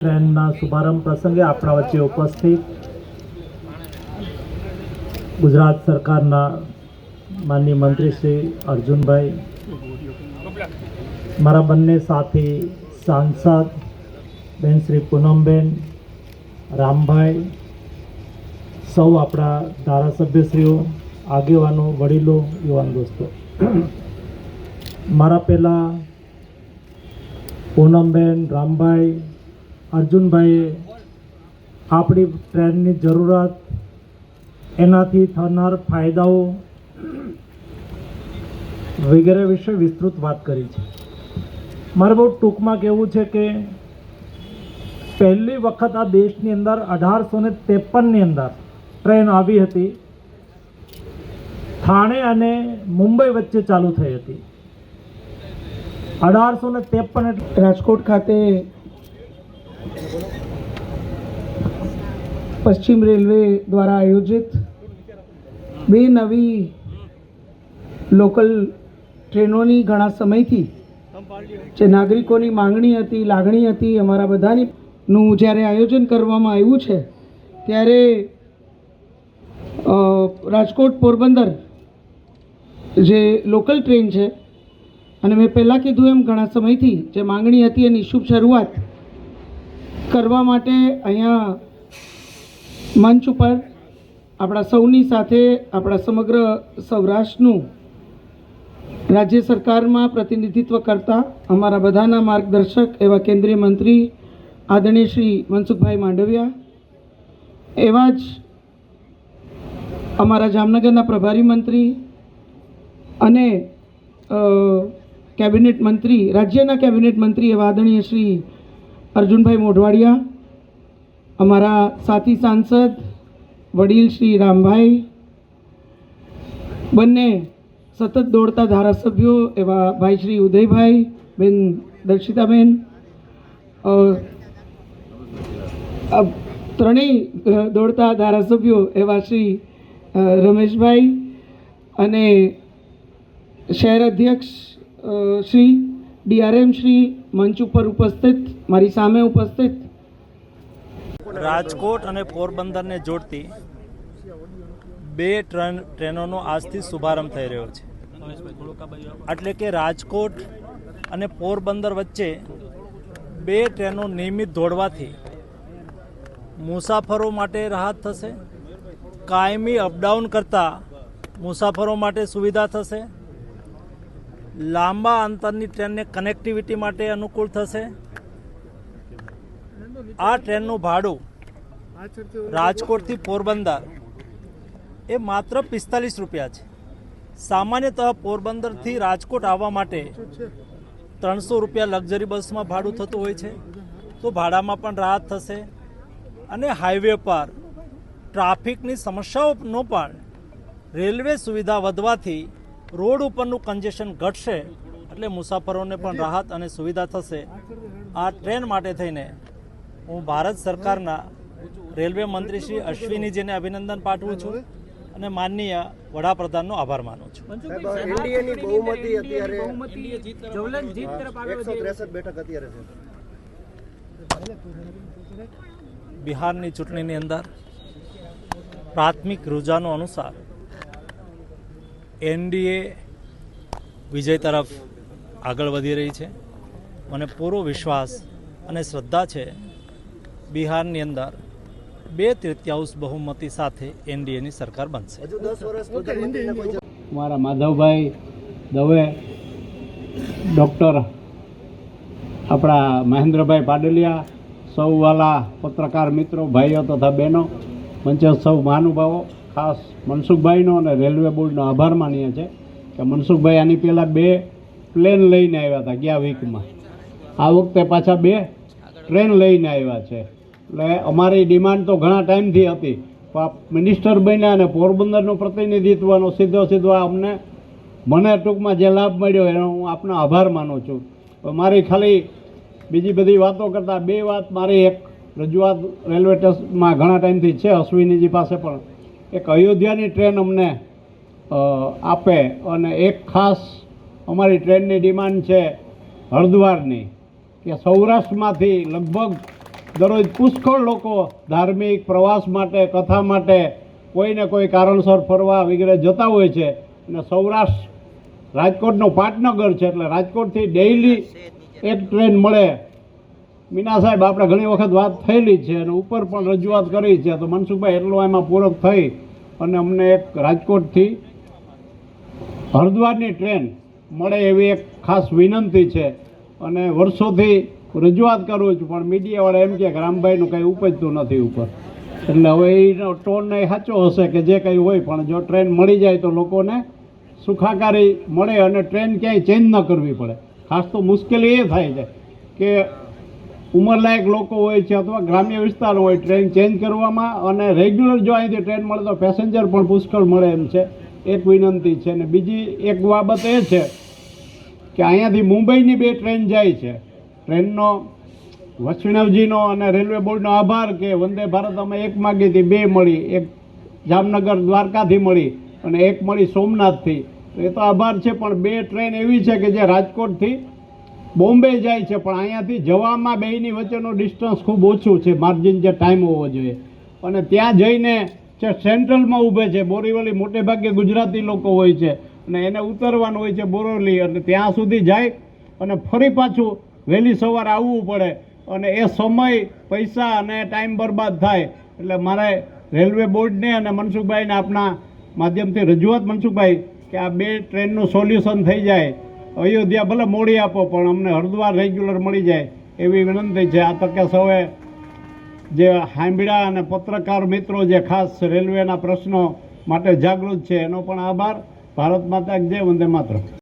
ટ્રેનના શુભારંભ પ્રસંગે આપણા વચ્ચે ઉપસ્થિત ગુજરાત સરકારના માનનીય મંત્રી શ્રી અર્જુનભાઈ, મારા બંને સાથી સાંસદ બેન શ્રી પૂનમબેન, રામભાઈ, સૌ આપણા ધારાસભ્યશ્રીઓ, આગેવાનો, વડીલો, યુવાન દોસ્તો. મારા પહેલાં પૂનમબેન, રામભાઈ અર્જુનભાઈએ આપણી ટ્રેનની જરૂરત એનાથી થનાર ફાયદાઓ વગેરે વિશે વિસ્તૃત વાત કરી છે. મારે બહુ ટૂંકમાં કહેવું છે કે પહેલી વખત આ દેશની અંદર અઢારસો ને ત્રેપનની અંદર ટ્રેન આવી હતી. થાણે અને મુંબઈ વચ્ચે ચાલુ થઈ હતી. અઢારસો ને ત્રેપન રાજકોટ ખાતે પશ્ચિમ રેલવે દ્વારા આયોજિત બે નવી લોકલ ટ્રેનોની ઘણા સમયથી જે નાગરિકોની માંગણી હતી, લાગણી હતી, અમારા બધાની નું જ્યારે આયોજન કરવામાં આવ્યું છે, ત્યારે રાજકોટ પોરબંદર જે લોકલ ટ્રેન છે, અને મેં પહેલાં કીધું એમ ઘણા સમયથી જે માંગણી હતી એની શુભ શરૂઆત કરવા માટે અહીંયા મંચ ઉપર આપણા સૌની સાથે આપણા સમગ્ર સૌરાષ્ટ્રનું રાજ્ય સરકારમાં પ્રતિનિધિત્વ કરતા અમારા બધાના માર્ગદર્શક એવા કેન્દ્રીય મંત્રી આદરણીય શ્રી મનસુખભાઈ માંડવિયા, એવા જ અમારા જામનગરના પ્રભારી મંત્રી અને કેબિનેટ મંત્રી, રાજ્યના કેબિનેટ મંત્રી એવા આદરણીય શ્રી અર્જુનભાઈ મોઢવાડિયા અમારા સાથી સાંસદ વડીલ શ્રી રામભાઈ, બંને સતત દોડતા ધારાસભ્યો એવા ભાઈ શ્રી ઉદયભાઈ, બેન દર્શિતાબેન ત્રણેય દોડતા ધારાસભ્યો એવા શ્રી રમેશભાઈ અને શહેર અધ્યક્ષ શ્રી, ડીઆરએમ શ્રી મંચ ઉપર ઉપસ્થિત, મારી સામે ઉપસ્થિત રાજકોટ અને પોરબંદરને જોડતી બે ટ્રેન ટ્રેનોનો આજથી શુભારંભ થઈ રહ્યો છે. એટલે કે રાજકોટ અને પોરબંદર વચ્ચે બે ટ્રેનો નિયમિત દોડવાથી મુસાફરો માટે રાહત થશે, કાયમી અપડાઉન કરતા મુસાફરો માટે સુવિધા થશે, લાંબા અંતરની ટ્રેનને કનેક્ટિવિટી માટે અનુકૂળ થશે આ ટ્રેનનું ભાડું રાજકોટથી પોરબંદર. એ માત્ર પિસ્તાલીસ રૂપિયા છે. સામાન્યતઃ પોરબંદરથી રાજકોટ આવવા માટે ત્રણસો રૂપિયા લક્ઝરી બસમાં ભાડું થતું હોય છે. તો ભાડામાં પણ રાહત થશે. અને હાઈવે પર ટ્રાફિકની સમસ્યાઓનો પણ રેલવે સુવિધા વધવાથી રોડ ઉપરનું કન્જેશન ઘટશે. એટલે મુસાફરોને પણ રાહત અને સુવિધા થશે. આ ટ્રેન માટે થઈને હું ભારત સરકારના રેલવે મંત્રી શ્રી અશ્વિનીજીને અભિનંદન પાઠવું છું અને માનનીય વડાપ્રધાનનો આભાર માનું છું. એનડીએની બહુમતી અત્યારે એકસો ત્રેસઠ બેઠક અત્યારે છે. બિહારની ચૂંટણીની અંદર પ્રાથમિક રૂજાનો અનુસાર એનડીએ વિજય તરફ આગળ વધી રહી છે. મને પૂરો વિશ્વાસ અને શ્રદ્ધા છે બિહારની અંદર બે તૃતીયાંશ બહુમતી સાથે એનડીએની સરકાર બનશે. મારા માધવભાઈ દવે ડૉક્ટર આપણા મહેન્દ્રભાઈ પાડલિયા સૌવાલા પત્રકાર મિત્રો ભાઈઓ તથા બહેનો મંચે સૌ મહાનુભાવો ખાસ મનસુખભાઈનો અને રેલવે બોર્ડનો આભાર માનીએ છે કે મનસુખભાઈ આની પહેલાં બે પ્લેન લઈને આવ્યા હતા ગયા વીકમાં આ વખતે પાછા બે ટ્રેન લઈને આવ્યા છે. એટલે અમારી ડિમાન્ડ તો ઘણા ટાઈમથી હતી. પણ મિનિસ્ટર બન્યા અને પોરબંદરનું પ્રતિનિધિત્વનો સીધો સીધો અમને, મને ટૂંકમાં જે લાભ મળ્યો એનો હું આપનો આભાર માનું છું. મારી ખાલી બીજી બધી વાતો કરતાં બે વાત, મારી એક રજૂઆત રેલવે સ્ટેશનમાં ઘણા ટાઈમથી છે, અશ્વિનીજી પાસે પણ. એક અયોધ્યાની ટ્રેન અમને આપે અને એક ખાસ અમારી ટ્રેનની ડિમાન્ડ છે હરદ્વારની, કે સૌરાષ્ટ્રમાંથી લગભગ દરરોજ પુષ્કળ લોકો ધાર્મિક પ્રવાસ માટે, કથા માટે, કોઈને કોઈ કારણસર ફરવા વગેરે જતા હોય છે. અને સૌરાષ્ટ્ર રાજકોટનું પાટનગર છે, એટલે રાજકોટથી ડેઇલી એક ટ્રેન મળે. મીના સાહેબ, આપણે ઘણી વખત વાત થયેલી છે અને ઉપર પણ રજૂઆત કરી છે. તો મનસુખભાઈ, એટલો એમાં પૂરક થઈ અને અમને એક રાજકોટથી હરિદ્વારની ટ્રેન મળે એવી એક ખાસ વિનંતી છે. અને વર્ષોથી રજૂઆત કરું છું, પણ મીડિયાવાળા એમ કે રામભાઈનું કંઈ ઉપજતું નથી ઉપર. એટલે હવે એનો ટોન એ સાચો હશે કે જે કંઈ હોય, પણ જો ટ્રેન મળી જાય તો લોકોને સુખાકારી મળે અને ટ્રેન ક્યાંય ચેન્જ ન કરવી પડે. ખાસ તો મુશ્કેલી એ થાય છે કે ઉંમરલાયક લોકો હોય છે અથવા ગ્રામ્ય વિસ્તાર હોય ટ્રેન ચેન્જ કરવામાં અને રેગ્યુલર જો અહીંથી ટ્રેન મળે તો પેસેન્જર પણ પુષ્કળ મળે એમ છે. એક વિનંતી છે અને બીજી એક બાબત એ છે કે અહીંયાથી મુંબઈની બે ટ્રેન જાય છે. ટ્રેનનો વૈષ્ણવજીનો અને રેલવે બોર્ડનો આભાર કે વંદે ભારત અમે એક માગી હતી બે મળી, એક જામનગર દ્વારકાથી મળી અને એક મળી સોમનાથથી. એ તો આભાર છે, પણ બે ટ્રેન એવી છે કે જે રાજકોટથી બોમ્બે જાય છે, પણ અહીંયાથી જવામાં બેયની વચ્ચેનું ડિસ્ટન્સ ખૂબ ઓછું છે, માર્જિન જે ટાઈમ હોવો જોઈએ. અને ત્યાં જઈને જે સેન્ટ્રલમાં ઊભે છે, બોરીવલી મોટે ભાગે ગુજરાતી લોકો હોય છે અને એને ઉતરવાનું હોય છે બોરોલી એટલે ત્યાં સુધી જાય અને ફરી પાછું વહેલી સવારે આવવું પડે અને એ સમય પૈસા અને ટાઈમ બરબાદ થાય. એટલે મારે રેલવે બોર્ડને અને મનસુખભાઈને આપના માધ્યમથી રજૂઆત મનસુખભાઈ, કે આ બે ટ્રેનનું સોલ્યુશન થઈ જાય. અયોધ્યા ભલે મોડી આપો, પણ અમને હરદ્વાર રેગ્યુલર મળી જાય એવી વિનંતી છે. આ તકે સૌએ જે હાંભળા અને પત્રકાર મિત્રો જે ખાસ રેલવેના પ્રશ્નો માટે જાગૃત છે, એનો પણ આભાર. ભારત માતા જય, વંદે માતરમ.